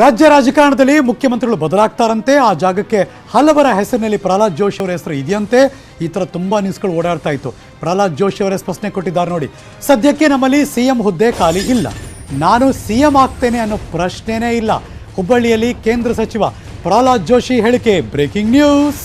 ರಾಜ್ಯ ರಾಜಕಾರಣದಲ್ಲಿ ಮುಖ್ಯಮಂತ್ರಿಗಳು ಬದಲಾಗ್ತಾರಂತೆ. ಆ ಜಾಗಕ್ಕೆ ಹಲವರ ಹೆಸರಿನಲ್ಲಿ ಪ್ರಹ್ಲಾದ್ ಜೋಶಿ ಅವರ ಹೆಸರು ಇದೆಯಂತೆ. ಈ ಥರ ತುಂಬ ನ್ಯೂಸ್ಗಳು ಓಡಾಡ್ತಾ ಇತ್ತು. ಪ್ರಹ್ಲಾದ್ ಜೋಶಿ ಅವರೇ ಸ್ಪಷ್ಟನೆ ಕೊಟ್ಟಿದ್ದಾರೆ ನೋಡಿ. ಸದ್ಯಕ್ಕೆ ನಮ್ಮಲ್ಲಿ ಸಿ ಎಂ ಹುದ್ದೆ ಖಾಲಿ ಇಲ್ಲ. ನಾನು ಸಿ ಎಂ ಆಗ್ತೇನೆ ಅನ್ನೋ ಪ್ರಶ್ನೆನೇ ಇಲ್ಲ. ಹುಬ್ಬಳ್ಳಿಯಲ್ಲಿ ಕೇಂದ್ರ ಸಚಿವ ಪ್ರಹ್ಲಾದ್ ಜೋಶಿ ಹೇಳಿಕೆ. ಬ್ರೇಕಿಂಗ್ ನ್ಯೂಸ್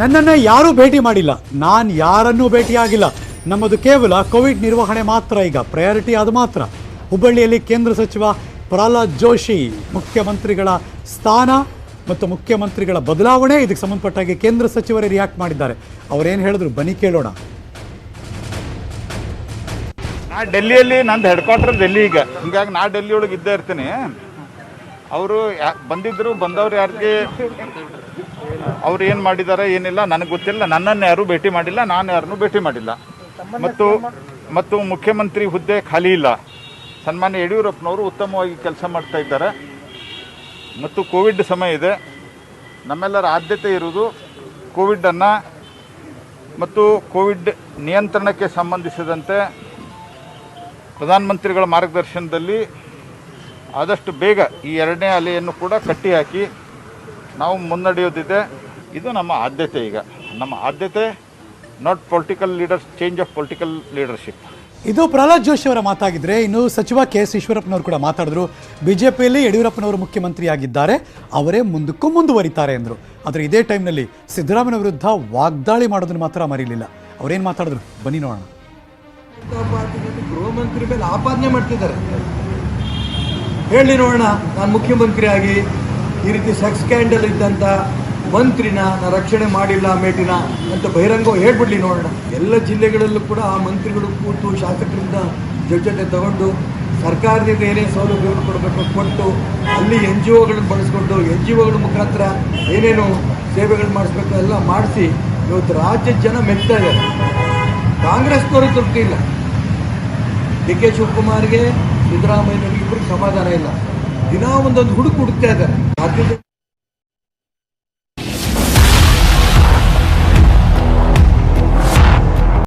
ನನ್ನನ್ನು ಯಾರೂ ಭೇಟಿ ಮಾಡಿಲ್ಲ. ನಾನು ಯಾರನ್ನೂ ಭೇಟಿಯಾಗಿಲ್ಲ ನಮ್ಮದು ಕೇವಲ ಕೋವಿಡ್ ನಿರ್ವಹಣೆ ಮಾತ್ರ ಈಗ. ಪ್ರಯಾರಿಟಿ ಅದು ಮಾತ್ರ. ಹುಬ್ಬಳ್ಳಿಯಲ್ಲಿ ಕೇಂದ್ರ ಸಚಿವ ಪ್ರಹ್ಲಾದ್ ಜೋಶಿ ಮುಖ್ಯಮಂತ್ರಿಗಳ ಸ್ಥಾನ ಮತ್ತು ಮುಖ್ಯಮಂತ್ರಿಗಳ ಬದಲಾವಣೆ ಇದಕ್ಕೆ ಸಂಬಂಧಪಟ್ಟಾಗಿ ಕೇಂದ್ರ ಸಚಿವರೇ ರಿಯಾಕ್ಟ್ ಮಾಡಿದ್ದಾರೆ. ಅವರೇನು ಹೇಳಿದ್ರು ಬನ್ನಿ ಕೇಳೋಣ. ನಾ ಡೆಲ್ಲಿಯಲ್ಲಿ, ನಂದು ಹೆಡ್ ಕ್ವಾರ್ಟರ್ ಡೆಲ್ಲಿ ಈಗ. ಹಿಂಗಾಗಿ ನಾ ಡೆಲ್ಲಿ ಒಳಗೆ ಇದ್ದೇ ಇರ್ತೀನಿ. ಅವರು ಬಂದಿದ್ರು, ಬಂದವ್ರು ಯಾರಿಗೆ ಅವ್ರು ಏನು ಮಾಡಿದ್ದಾರೆ ಏನಿಲ್ಲ, ನನಗೆ ಗೊತ್ತಿಲ್ಲ, ನನ್ನನ್ನು ಯಾರೂ ಭೇಟಿ ಮಾಡಿಲ್ಲ, ನಾನು ಯಾರನ್ನೂ ಭೇಟಿ ಮಾಡಿಲ್ಲ. ಮತ್ತು ಮತ್ತು ಮುಖ್ಯಮಂತ್ರಿ ಹುದ್ದೆ ಖಾಲಿ ಇಲ್ಲ. ಸನ್ಮಾನ್ಯ ಯಡಿಯೂರಪ್ಪನವರು ಉತ್ತಮವಾಗಿ ಕೆಲಸ ಮಾಡ್ತಾ ಇದ್ದಾರೆ. ಮತ್ತು ಕೋವಿಡ್ ಸಮಯ ಇದೆ. ನಮ್ಮೆಲ್ಲರ ಆದ್ಯತೆ ಇರುವುದು ಕೋವಿಡನ್ನು, ಮತ್ತು ಕೋವಿಡ್ ನಿಯಂತ್ರಣಕ್ಕೆ ಸಂಬಂಧಿಸಿದಂತೆ ಪ್ರಧಾನಮಂತ್ರಿಗಳ ಮಾರ್ಗದರ್ಶನದಲ್ಲಿ ಆದಷ್ಟು ಬೇಗ ಈ ಎರಡನೇ ಅಲೆಯನ್ನು ಕೂಡ ಕಟ್ಟಿ ಹಾಕಿ ನಾವು ಮುನ್ನಡೆಯೋದಿದೆ ಇದು ನಮ್ಮ ಆದ್ಯತೆ ಈಗ. ನಮ್ಮ ಆದ್ಯತೆ not political leaders change of political leadership ಇದು ಪ್ರಹ್ಲಾದ್ ಜೋಶಿ ಅವರ ಮಾತಾಗಿದ್ರೆ ಇನ್ನು ಸಚಿವ ಕೆ ಎಸ್ ಈಶ್ವರಪ್ಪನವರು ಕೂಡ ಮಾತಾಡಿದ್ರು. ಬಿಜೆಪಿಯಲ್ಲಿ ಯಡಿಯೂರಪ್ಪನವರು ಮುಖ್ಯಮಂತ್ರಿಯಾಗಿದ್ದಾರೆ. ಅವರೇ ಮುಂದಕ್ಕೂ ಮುಂದುವರಿತಾರೆ ಎಂದರು. ಆದರೆ ಇದೇ ಟೈಮ್ನಲ್ಲಿ ಸಿದ್ದರಾಮಯ್ಯ ವಿರುದ್ಧ ವಾಗ್ದಾಳಿ ಮಾಡೋದನ್ನು ಮಾತ್ರ ಮರೀಲಿಲ್ಲ ಅವರೇನು ಮಾತಾಡಿದ್ರು? ಬನ್ನಿ ನೋಡೋಣ. ಗೃಹ ಮಂತ್ರಿ ಮೇಲೆ ಆಪಾದನೆ ಮಾಡ್ತಿದ್ದಾರೆ. ಹೇಳಿ ನೋಡೋಣ ನಾನು ಮುಖ್ಯಮಂತ್ರಿ ಆಗಿ ಈ ರೀತಿ ಸೆಕ್ಸ್ ಸ್ಕ್ಯಾಂಡಲ್ ಇದ್ದಂಥ ಮಂತ್ರಿನ ನಾ ರಕ್ಷಣೆ ಮಾಡಿಲ್ಲ ಮೇಟಿನ ಅಂತ ಬಹಿರಂಗ ಹೇಳ್ಬಿಡ್ಲಿ ನೋಡೋಣ. ಎಲ್ಲ ಜಿಲ್ಲೆಗಳಲ್ಲೂ ಕೂಡ ಆ ಮಂತ್ರಿಗಳು ಕೂತು ಶಾಸಕರಿಂದ ಜೊತೆ ತಗೊಂಡು ಸರ್ಕಾರದಿಂದ ಏನೇನು ಸೌಲಭ್ಯಗಳು ಕೊಡಬೇಕು ಕೊಟ್ಟು ಅಲ್ಲಿ ಎನ್ ಜಿ ಒಗಳನ್ನು ಬಳಸ್ಕೊಂಡು ಎನ್ ಜಿ ಒಗಳ ಮುಖಾಂತರ ಏನೇನು ಸೇವೆಗಳು ಮಾಡಿಸ್ಬೇಕು ಎಲ್ಲ ಮಾಡಿಸಿ ಇವತ್ತು ರಾಜ್ಯದ ಜನ ಮೆಚ್ತಾ ಇದ್ದಾರೆ. ಕಾಂಗ್ರೆಸ್ನವ್ರಿಗೆ ತೃಪ್ತಿ ಇಲ್ಲ. ಡಿ ಕೆ ಶಿವಕುಮಾರ್ಗೆ ಸಿದ್ದರಾಮಯ್ಯನವ್ರಿಗೆ ಸಮಾಧಾನ ಇಲ್ಲ. ದಿನ ಒಂದೊಂದು ಹುಡುಕು ಹುಡುಕ್ತಾ ಇದ್ದಾರೆ.